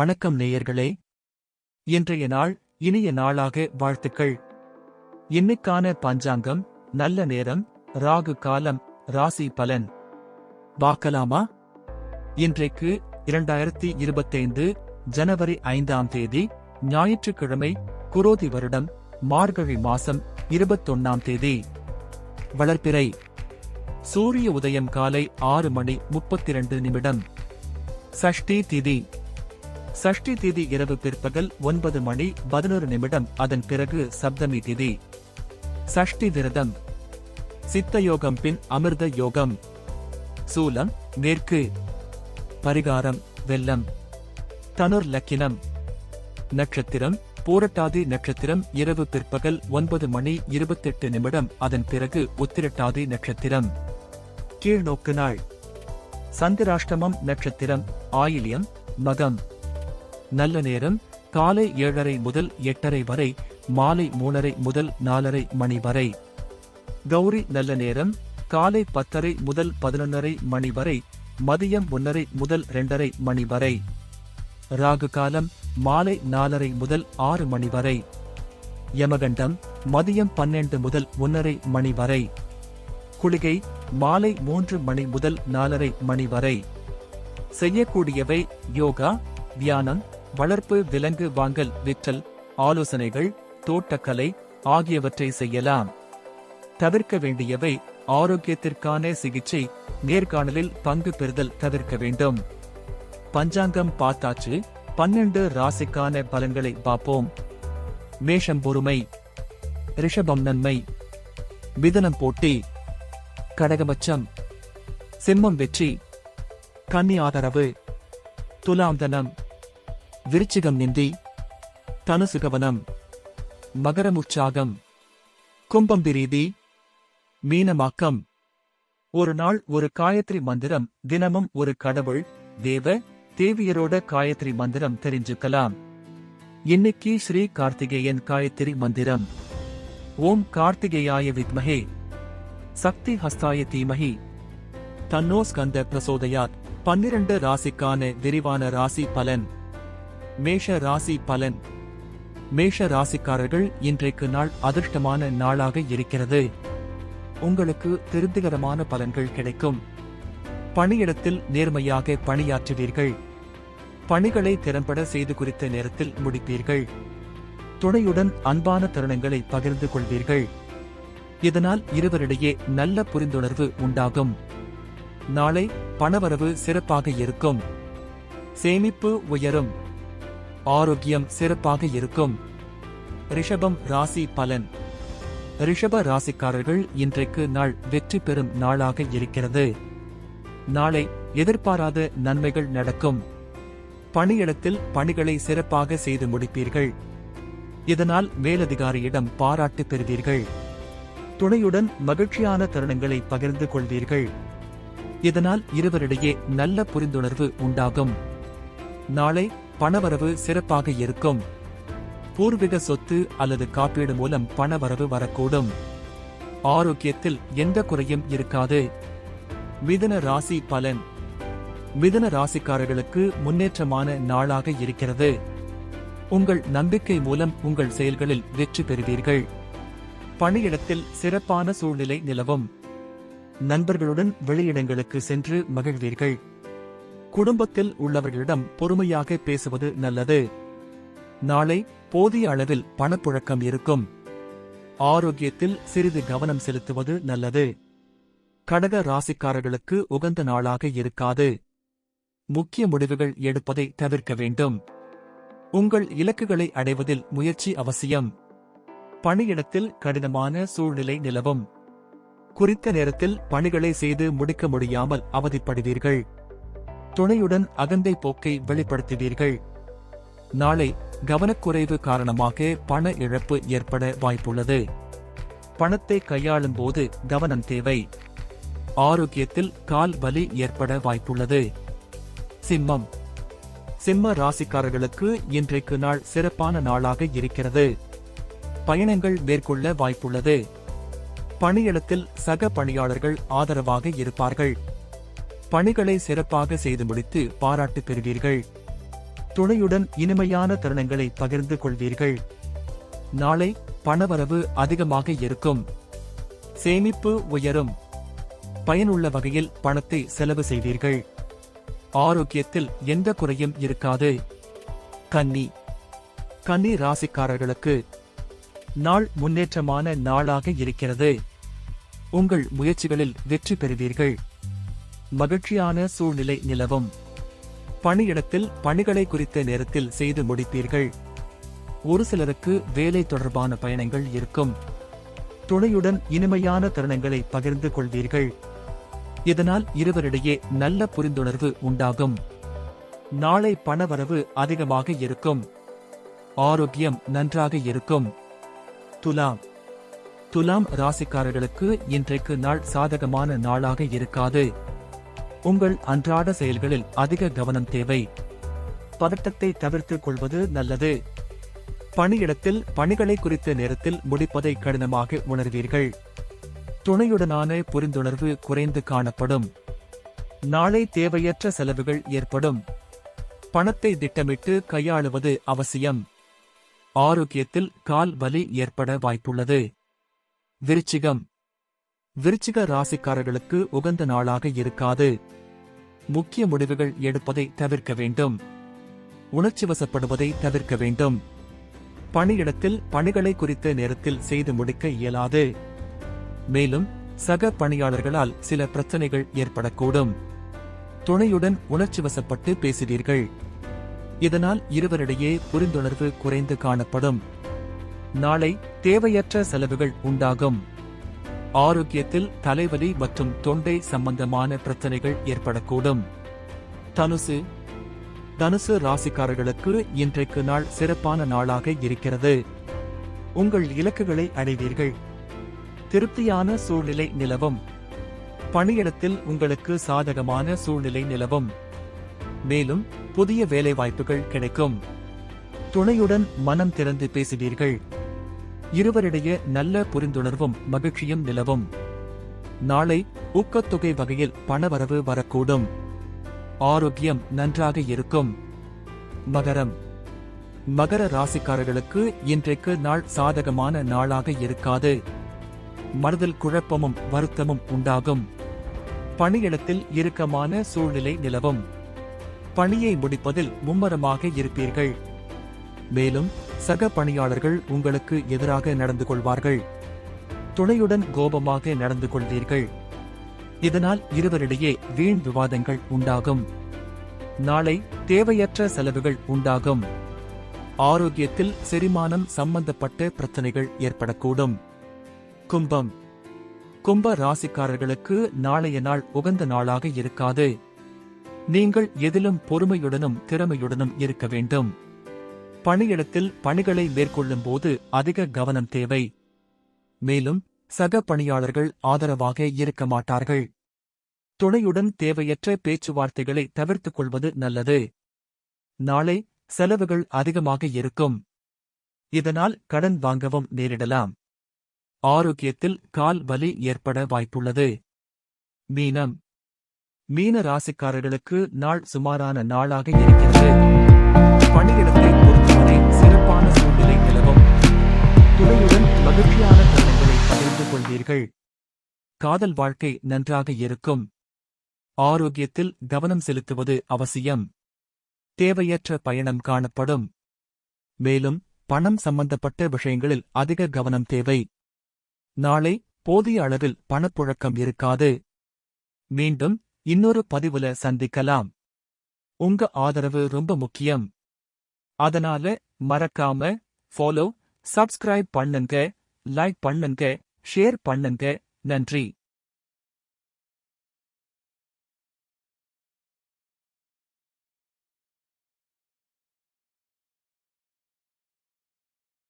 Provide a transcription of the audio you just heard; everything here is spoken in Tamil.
வணக்கம் நேயர்களே. இன்றைய நாள் இனிய நாளாக வாழ்த்துக்கள். இன்னைக்கான பஞ்சாங்கம் நல்ல நேரம் ராகு காலம் ராசி பலன். பார்க்கலாமா? இன்றைக்கு இரண்டாயிரத்தி இருபத்தைந்து ஜனவரி ஐந்தாம் தேதி ஞாயிற்றுக்கிழமை குரோதி வருடம் மார்கழி மாசம் இருபத்தொன்னாம் தேதி. வளர்ப்பிறை சூரிய உதயம் காலை ஆறு மணி முப்பத்தி இரண்டு நிமிடம். சஷ்டி திதி. சஷ்டி திதி இரவு பிற்பகல் ஒன்பது மணி பதினொரு நிமிடம். அதன் பிறகு சப்தமி திதி. சஷ்டி விரதம். சித்த யோகம் பின் அமிர்த யோகம். சூலம் மேற்கு பரிகாரம் வெள்ளம். தனுர் லக்கினம். நட்சத்திரம் பூரட்டாதி நட்சத்திரம் இரவு பிற்பகல் ஒன்பது மணி இருபத்தெட்டு நிமிடம். அதன் பிறகு உத்திரட்டாதி நட்சத்திரம். கீழ்நோக்கு நாள். சந்திராஷ்டமம் நட்சத்திரம். ஆயில்யம் மகம். நல்ல நேரம் காலை ஏழரை முதல் எட்டரை வரை மாலை மூணரை முதல் நாலரை மணி வரை. கௌரி நல்ல நேரம் காலை பத்தரை முதல் பதினொன்னரை மணி வரை மதியம் ஒன்னரை முதல் இரண்டரை மணி வரை. ராகு காலம் மாலை நாலரை முதல் ஆறு மணி வரை. யமகண்டம் மதியம் பன்னெண்டு முதல் ஒன்னரை மணி வரை. குளிகை மாலை மூன்று மணி முதல் நாலரை மணி வரை. செய்யக்கூடியவை யோகா தியானம் வளர்ப்பு விலங்கு வாங்கல் விற்றல் ஆலோசனைகள் தோட்டக்கலை ஆகியவற்றை செய்யலாம். தவிர்க்க வேண்டியவை ஆரோக்கியத்திற்கான சிகிச்சை நேர்காணலில் பங்கு பெறுதல் தவிர்க்க வேண்டும். பஞ்சாங்கம் பார்த்தாச்சு பன்னெண்டு ராசிக்கான பலன்களை பார்ப்போம். மேஷம் பொறுமை ரிஷபம் நன்மை மிதனம் போட்டி கடகபட்சம் சிம்மம் வெற்றி கன்னி ஆதரவு துலாம் தனம் விருச்சிகம் நிந்தி தனுசு கவனம் மகரம் உற்சாகம் கும்பம் பிரீதி மீனமாக்கம். ஒரு நாள் ஒரு காயத்ரி மந்திரம் தினமும் ஒரு கடவுள் தேவ தேவியரோட காயத்ரி மந்திரம் தெரிஞ்சுக்கலாம். இன்னைக்கு ஸ்ரீ கார்த்திகேயன் காயத்ரி மந்திரம். ஓம் கார்த்திகேயாய வித்மஹே. சக்தி ஹஸ்தாய தீமஹி. தன்னோஸ்கந்த பிரசோதயாத். பன்னிரண்டு ராசிக்கான விரிவான ராசி பலன். மேஷ ராசி பலன். மேஷ ராசிக்காரர்கள் இன்றைக்கு நாள் அதிர்ஷ்டமான நாளாக இருக்கிறது. உங்களுக்கு திருப்திகரமான பலன்கள் கிடைக்கும். பணியிடத்தில் நேர்மையாக பணியாற்றுவீர்கள். பணிகளை திறம்பட செய்து குறித்த நேரத்தில் முடிப்பீர்கள். துணையுடன் அன்பான தருணங்களை பகிர்ந்து கொள்வீர்கள். இதனால் இருவரிடையே நல்ல புரிந்துணர்வு உண்டாகும். நாளை பணவரவு சிறப்பாக இருக்கும். சேமிப்பு உயரும். ஆரோக்கியம் சிறப்பாக இருக்கும். ரிஷபம் ராசி பலன். ரிஷப ராசிக்காரர்கள் இன்றைக்கு நாள் வெற்றி பெறும் நாளாக இருக்கிறது. நாளை எதிர்பாராத நன்மைகள் நடக்கும். பணியிடத்தில் பணிகளை சிறப்பாக செய்து முடிப்பீர்கள். இதனால் மேலதிகாரியிடம் பாராட்டு பெறுவீர்கள். துணையுடன் மகிழ்ச்சியான தருணங்களை பகிர்ந்து கொள்வீர்கள். இதனால் இருவரிடையே நல்ல புரிந்துணர்வு உண்டாகும். நாளை பணவரவு சிறப்பாக இருக்கும். பூர்வீக சொத்து அல்லது காப்பீடு மூலம் பணவரவு வரக்கூடும். ஆரோக்கியத்தில் எந்த குறையும் இருக்காது. மிதன ராசி பலன். மிதன ராசிக்காரர்களுக்கு முன்னேற்றமான நாளாக இருக்கிறது. உங்கள் நம்பிக்கை மூலம் உங்கள் செயல்களில் வெற்றி பெறுவீர்கள். பணியிடத்தில் சிறப்பான சூழ்நிலை நிலவும். நண்பர்களுடன் வெளியிடங்களுக்கு சென்று மகிழ்வீர்கள். குடும்பத்தில் உள்ளவர்களிடம் பொறுமையாக பேசுவது நல்லது. நாளை போதிய அளவில் பணப்புழக்கம் இருக்கும். ஆரோக்கியத்தில் சிறிது கவனம் செலுத்துவது நல்லது. கடக ராசிக்காரர்களுக்கு உகந்த நாளாக இருக்காது. முக்கிய முடிவுகள் எடுப்பதை தவிர்க்க வேண்டும். உங்கள் இலக்குகளை அடைவதில் முயற்சி அவசியம். பணியிடத்தில் கடினமான சூழ்நிலை நிலவும். குறித்த நேரத்தில் பணிகளை செய்து முடிக்க முடியாமல் அவதிப்படுவீர்கள். துணையுடன் அகந்தை போக்கை வெளிப்படுத்துவீர்கள். நாளை கவனக்குறைவு காரணமாக பண இழப்பு ஏற்பட வாய்ப்புள்ளது. பணத்தை கையாளும் போது கவனம் தேவை. ஆரோக்கியத்தில் கால் வலி ஏற்பட வாய்ப்புள்ளது. சிம்மம். சிம்ம ராசிக்காரர்களுக்கு இன்றைக்கு நாள் சிறப்பான நாளாக இருக்கிறது. பயணங்கள் மேற்கொள்ள வாய்ப்புள்ளது. பணியிடத்தில் சக பணியாளர்கள் ஆதரவாக இருப்பார்கள். பணிகளை சிறப்பாக செய்து முடித்து பாராட்டு பெறுவீர்கள். துணையுடன் இனிமையான தருணங்களை பகிர்ந்து கொள்வீர்கள். நாளை பணவரவு அதிகமாக இருக்கும். சேமிப்பு உயரும். பயனுள்ள வகையில் பணத்தை செலவு செய்வீர்கள். ஆரோக்கியத்தில் எந்த குறையும் இருக்காது. கன்னி. கன்னி ராசிக்காரர்களுக்கு நாள் முன்னேற்றமான நாளாக இருக்கிறது. உங்கள் முயற்சிகளில் வெற்றி பெறுவீர்கள். மகிழ்ச்சியான சூழ்நிலை நிலவும். பணியிடத்தில் பணிகளை குறித்த நேரத்தில் செய்து முடிப்பீர்கள். ஒரு சிலருக்கு வேலை தொடர்பான பயணங்கள் இருக்கும். துணையுடன் இனிமையான தருணங்களை பகிர்ந்து கொள்வீர்கள். இதனால் இருவரிடையே நல்ல புரிந்துணர்வு உண்டாகும். நாளை பணவரவு அதிகமாக இருக்கும். ஆரோக்கியம் நன்றாக இருக்கும். துலாம். துலாம் ராசிக்காரர்களுக்கு இன்றைக்கு நாள் சாதகமான நாளாக இருக்காது. உங்கள் அன்றாட செயல்களில் அதிக கவனம் தேவை. பதட்டத்தை தவிர்த்துக் கொள்வது நல்லது. பணியிடத்தில் பணிகளை குறித்த நேரத்தில் முடிப்பதை கடினமாக உணர்வீர்கள். துணையுடனான புரிந்துணர்வு குறைந்து காணப்படும். நாளை தேவையற்ற செலவுகள் ஏற்படும். பணத்தை திட்டமிட்டு கையாளுவது அவசியம். ஆரோக்கியத்தில் கால் வலி ஏற்பட வாய்ப்புள்ளது. விருச்சிகம். விருச்சிக ராசிக்காரர்களுக்கு உகந்த நாளாக இருக்காது. முக்கிய முடிவுகள் எடுப்பதை தவிர்க்க வேண்டும். உணர்ச்சிவசப்படுவதை தவிர்க்க வேண்டும். பணியிடத்தில் பணிகளை குறித்த நேரத்தில் செய்து முடிக்க இயலாது. மேலும் சக பணியாளர்களால் சில பிரச்சனைகள் ஏற்படக்கூடும். துணையுடன் உணர்ச்சிவசப்பட்டு பேசுவீர்கள். இதனால் இருவரிடையே புரிந்துணர்வு குறைந்து காணப்படும். நாளை தேவையற்ற செலவுகள் உண்டாகும். ஆரோக்கியத்தில் தலைவலி மற்றும் தொண்டை சம்பந்தமான பிரச்சனைகள் ஏற்படக்கூடும். தனுசு. தனுசு ராசிக்காரர்களுக்கு இன்றைக்கு நாள் சிறப்பான நாளாக இருக்கிறது. உங்கள் இலக்குகளை அடைவீர்கள். திருப்தியான சூழ்நிலை நிலவும். பணியிடத்தில் உங்களுக்கு சாதகமான சூழ்நிலை நிலவும். மேலும் புதிய வேலைவாய்ப்புகள் கிடைக்கும். துணையுடன் மனம் திறந்து பேசுவீர்கள். இருவரிடையே நல்ல புரிந்துணர்வும் மகிழ்ச்சியும் நிலவும். நாளை ஊக்கத்தொகை வகையில் பணவரவு வரக்கூடும். ஆரோக்கியம் நன்றாக இருக்கும். மகரம். மகர ராசிக்காரர்களுக்கு இன்றைக்கு நாள் சாதகமான நாளாக இருக்காது. மனதில் குழப்பமும் வருத்தமும் உண்டாகும். பணியிடத்தில் இறுக்கமான சூழ்நிலை நிலவும். பணியை முடிப்பதில் மும்மரமாக இருப்பீர்கள். மேலும் சக பணியாளர்கள் உங்களுக்கு எதிராக நடந்து கொள்வார்கள். துணையுடன் கோபமாக நடந்து கொள்வீர்கள். இதனால் இருவரிடையே வீண் விவாதங்கள் உண்டாகும். நாளை தேவையற்ற செலவுகள் உண்டாகும். ஆரோக்கியத்தில் செரிமானம் சம்பந்தப்பட்ட பிரச்சனைகள் ஏற்படக்கூடும். கும்பம். கும்ப ராசிக்காரர்களுக்கு நாளைய நாள் உகந்த நாளாக இருக்காது. நீங்கள் எதிலும் பொறுமையுடனும் திறமையுடனும் இருக்க வேண்டும். பணியிடத்தில் பணிகளை மேற்கொள்ளும் போது அதிக கவனம் தேவை. மேலும் சக பணியாளர்கள் ஆதரவாக இருக்க மாட்டார்கள். துணையுடன் தேவையற்ற பேச்சுவார்த்தைகளை தவிர்த்துக் கொள்வது நல்லது. நாளை செலவுகள் அதிகமாக இருக்கும். இதனால் கடன் வாங்கவும் நேரிடலாம். ஆரோக்கியத்தில் கால் வலி ஏற்பட வாய்ப்புள்ளது. மீனம். மீன ராசிக்காரர்களுக்கு நாள் சுமாரான நாளாக இருக்கிறது. பணியிடத்தில் துணையுடன் மகிழ்ச்சியான தருணங்களை பகிர்ந்து கொள்வீர்கள். காதல் வாழ்க்கை நன்றாக இருக்கும். ஆரோக்கியத்தில் கவனம் செலுத்துவது அவசியம். தேவையற்ற பயணம் காணப்படும். மேலும் பணம் சம்பந்தப்பட்ட விஷயங்களில் அதிக கவனம் தேவை. நாளை போதிய அளவில் பணப்புழக்கம் இருக்காது. மீண்டும் இன்னொரு பதிவுல சந்திக்கலாம். உங்க ஆதரவு ரொம்ப முக்கியம். அதனால மறக்காம ஃபாலோ சப்ஸ்கிரைப் பண்ணுங்க லைக் பண்ணுங்க ஷேர் பண்ணுங்க. நன்றி.